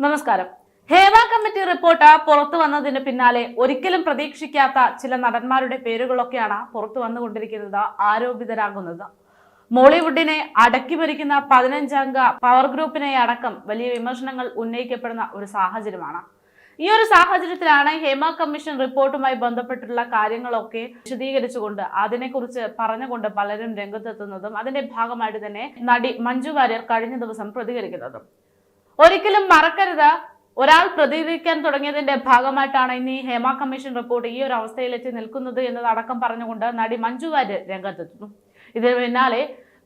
നമസ്കാരം. ഹേവ committee report പുറത്തു വന്നതിന് പിന്നാലെ ഒരിക്കലും പ്രതീക്ഷിക്കാത്ത ചില നടന്മാരുടെ പേരുകളൊക്കെയാണ് പുറത്തു വന്നുകൊണ്ടിരിക്കുന്നത് ആരോപിതരാകുന്നത്. മോളിവുഡിനെ അടക്കി ഭരിക്കുന്ന പതിനഞ്ചംഗ പവർ ഗ്രൂപ്പിനെ അടക്കം വലിയ വിമർശനങ്ങൾ ഉന്നയിക്കപ്പെടുന്ന ഒരു സാഹചര്യമാണ്. ഈ ഒരു സാഹചര്യത്തിലാണ് ഹേമ കമ്മീഷൻ റിപ്പോർട്ടുമായി ബന്ധപ്പെട്ടുള്ള കാര്യങ്ങളൊക്കെ വിശദീകരിച്ചുകൊണ്ട് അതിനെക്കുറിച്ച് പറഞ്ഞുകൊണ്ട് പലരും രംഗത്തെത്തുന്നതും അതിന്റെ ഭാഗമായിട്ട് തന്നെ നടി മഞ്ജു വാര്യർ കഴിഞ്ഞ ദിവസം പ്രതികരിക്കുന്നതും. ഒരിക്കലും മറക്കരുത്. ഒരാൾ പ്രതികരിക്കാൻ തുടങ്ങിയതിന്റെ ഭാഗമായിട്ടാണ് ഇനി ഹേമ കമ്മീഷൻ റിപ്പോർട്ട് ഈ ഒരു അവസ്ഥയിലെത്തി നിൽക്കുന്നത് എന്നതടക്കം പറഞ്ഞുകൊണ്ട് നടി മഞ്ജു വാര്യർ രംഗത്തെത്തുന്നു. ഇതിന് പിന്നാലെ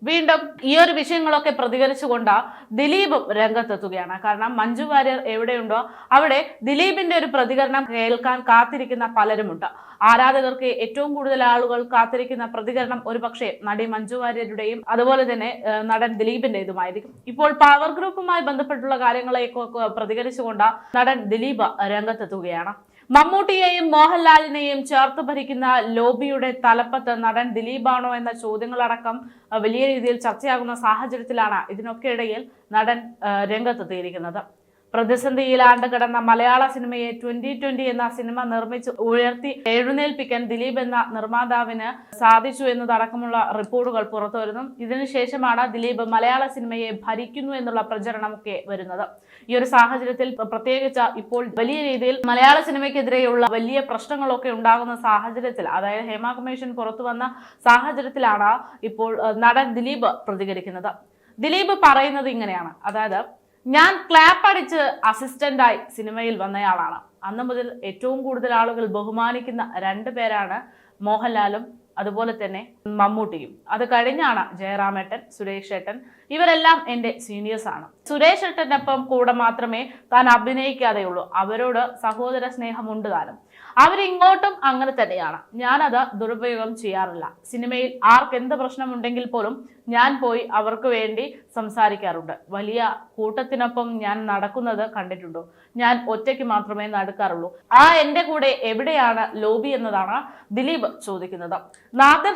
വീണ്ടും ഈ ഒരു വിഷയങ്ങളൊക്കെ പ്രതികരിച്ചുകൊണ്ട് ദിലീപും രംഗത്തെത്തുകയാണ്. കാരണം മഞ്ജു വാര്യർ എവിടെയുണ്ടോ അവിടെ ദിലീപിന്റെ ഒരു പ്രതികരണം കേൾക്കാൻ കാത്തിരിക്കുന്ന പലരുമുണ്ട്. ആരാധകർക്ക് ഏറ്റവും കൂടുതൽ ആളുകൾ കാത്തിരിക്കുന്ന പ്രതികരണം ഒരുപക്ഷെ നടി മഞ്ജു വാര്യരുടെയും അതുപോലെ തന്നെ നടൻ ദിലീപിന്റേതുമായിരിക്കും. ഇപ്പോൾ പവർ ഗ്രൂപ്പുമായി ബന്ധപ്പെട്ടുള്ള കാര്യങ്ങളെയൊക്കെ പ്രതികരിച്ചുകൊണ്ട് നടൻ ദിലീപ് രംഗത്തെത്തുകയാണ്. മമ്മൂട്ടിയെയും മോഹൻലാലിനെയും ചേർത്ത് ഭരിക്കുന്ന ലോബിയുടെ തലപ്പത്ത് നടൻ ദിലീപാണോ എന്ന ചോദ്യങ്ങളടക്കം വലിയ രീതിയിൽ ചർച്ചയാകുന്ന സാഹചര്യത്തിലാണ് ഇതിനൊക്കെ ഇടയിൽ നടൻ രംഗത്തെത്തിയിരിക്കുന്നത്. പ്രതിസന്ധിയിലാണ്ട് കിടന്ന മലയാള സിനിമയെ ട്വന്റി ട്വന്റി എന്ന സിനിമ നിർമ്മിച്ച് ഉയർത്തി എഴുന്നേൽപ്പിക്കാൻ ദിലീപ് എന്ന നിർമ്മാതാവിന് സാധിച്ചു എന്നതടക്കമുള്ള റിപ്പോർട്ടുകൾ പുറത്തുവരുന്നു ഇതിനുശേഷമാണ് ദിലീപ് മലയാള സിനിമയെ ഭരിക്കുന്നു എന്നുള്ള പ്രചരണമൊക്കെ വരുന്നത്. ഈ ഒരു സാഹചര്യത്തിൽ പ്രത്യേകിച്ച് ഇപ്പോൾ വലിയ രീതിയിൽ മലയാള സിനിമയ്ക്കെതിരെയുള്ള വലിയ പ്രശ്നങ്ങളൊക്കെ ഉണ്ടാകുന്ന സാഹചര്യത്തിൽ അതായത് ഹേമ കമ്മീഷൻ പുറത്തു വന്ന സാഹചര്യത്തിലാണ് ഇപ്പോൾ നടൻ ദിലീപ് പ്രതികരിക്കുന്നത്. ദിലീപ് പറയുന്നത് ഇങ്ങനെയാണ്. അതായത് ഞാൻ ക്ലാപ്പ് അടിച്ച് അസിസ്റ്റന്റായി സിനിമയിൽ വന്നയാളാണ്. അന്ന് മുതൽ ഏറ്റവും കൂടുതൽ ആളുകൾ ബഹുമാനിക്കുന്ന രണ്ട് പേരാണ് മോഹൻലാലും അതുപോലെ തന്നെ മമ്മൂട്ടിയും. അത് കഴിഞ്ഞാണ് ജയറാമേട്ടൻ സുരേഷ് ഏട്ടൻ. ഇവരെല്ലാം എന്റെ സീനിയേഴ്സ് ആണ്. സുരേഷ് ഏട്ടനൊപ്പം കൂടെ മാത്രമേ താൻ അഭിനയിക്കാതെയുള്ളൂ. അവരോട് സഹോദര സ്നേഹമുണ്ട് താനും. അവരിങ്ങോട്ടും അങ്ങനെ തന്നെയാണ്. ഞാനത് ദുരുപയോഗം ചെയ്യാറില്ല. സിനിമയിൽ ആർക്ക് എന്ത് പ്രശ്നമുണ്ടെങ്കിൽ പോലും ഞാൻ പോയി അവർക്ക് വേണ്ടി സംസാരിക്കാറുണ്ട്. വലിയ കൂട്ടത്തിനൊപ്പം ഞാൻ നടക്കുന്നത് കണ്ടിട്ടുണ്ടോ. ഞാൻ ഒറ്റയ്ക്ക് മാത്രമേ നടക്കാറുള്ളൂ. ആ എന്റെ കൂടെ എവിടെയാണ് ലോബി എന്നതാണ് ദിലീപ് ചോദിക്കുന്നത്. നാദർ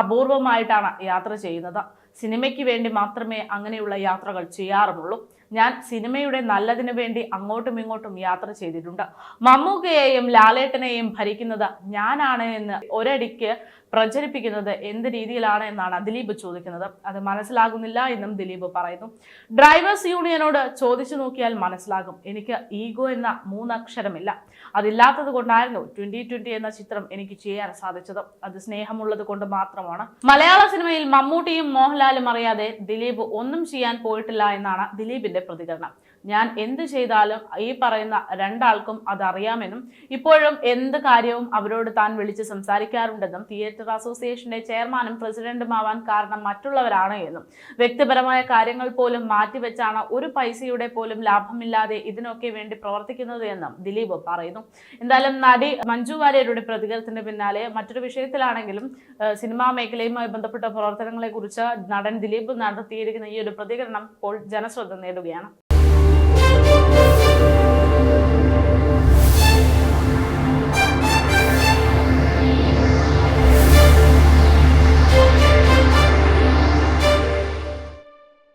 അപൂർവമായിട്ടാണ് യാത്ര ചെയ്യുന്നത്. സിനിമയ്ക്ക് വേണ്ടി മാത്രമേ അങ്ങനെയുള്ള യാത്രകൾ ചെയ്യാറുമുള്ളൂ ഞാൻ സിനിമയുടെ നല്ലതിനു വേണ്ടി അങ്ങോട്ടും ഇങ്ങോട്ടും യാത്ര ചെയ്തിട്ടുണ്ട്. മമ്മൂക്കയെയും ലാലേട്ടനെയും ഭരിക്കുന്നത് ഞാനാണ് എന്ന് ഒരടിക്ക് പ്രചരിപ്പിക്കുന്നത് എന്ത് രീതിയിലാണ് എന്നാണ് ദിലീപ് ചോദിക്കുന്നത്. അത് മനസ്സിലാകുന്നില്ല എന്നും ദിലീപ് പറയുന്നു. ഡ്രൈവേഴ്സ് യൂണിയനോട് ചോദിച്ചു നോക്കിയാൽ മനസ്സിലാകും. എനിക്ക് ഈഗോ എന്ന മൂന്നക്ഷരമില്ല. അതില്ലാത്തത് കൊണ്ടായിരുന്നു ട്വന്റി ട്വന്റി എന്ന ചിത്രം എനിക്ക് ചെയ്യാൻ സാധിച്ചത്. അത് സ്നേഹമുള്ളത് കൊണ്ട് മാത്രമാണ്. മലയാള സിനിമയിൽ മമ്മൂട്ടിയും മോഹൻലാലും അറിയാതെ ദിലീപ് ഒന്നും ചെയ്യാൻ പോയിട്ടില്ല എന്നാണ് ദിലീപിന്റെ പ്രതികരണം ഞാൻ എന്ത് ചെയ്താലും ഈ പറയുന്ന രണ്ടാൾക്കും അതറിയാമെന്നും ഇപ്പോഴും എന്ത് കാര്യവും അവരോട് താൻ വിളിച്ച് സംസാരിക്കാറുണ്ടെന്നും തിയേറ്റർ അസോസിയേഷന്റെ ചെയർമാനും പ്രസിഡന്റുമാവാൻ കാരണം മറ്റുള്ളവരാണ് എന്നും വ്യക്തിപരമായ കാര്യങ്ങൾ പോലും മാറ്റിവെച്ചാണ് ഒരു പൈസയുടെ പോലും ലാഭമില്ലാതെ ഇതിനൊക്കെ വേണ്ടി പ്രവർത്തിക്കുന്നത് എന്നും ദിലീപ് പറയുന്നു. എന്തായാലും നടി മഞ്ജു വാര്യരുടെ പ്രതികരണത്തിന് പിന്നാലെ മറ്റൊരു വിഷയത്തിലാണെങ്കിലും സിനിമാ മേഖലയുമായി ബന്ധപ്പെട്ട പ്രവർത്തനങ്ങളെക്കുറിച്ച് നടൻ ദിലീപ് നടത്തിയിരിക്കുന്ന ഈ ഒരു പ്രതികരണം ഇപ്പോൾ ജനശ്രദ്ധ നേടുകയാണ്.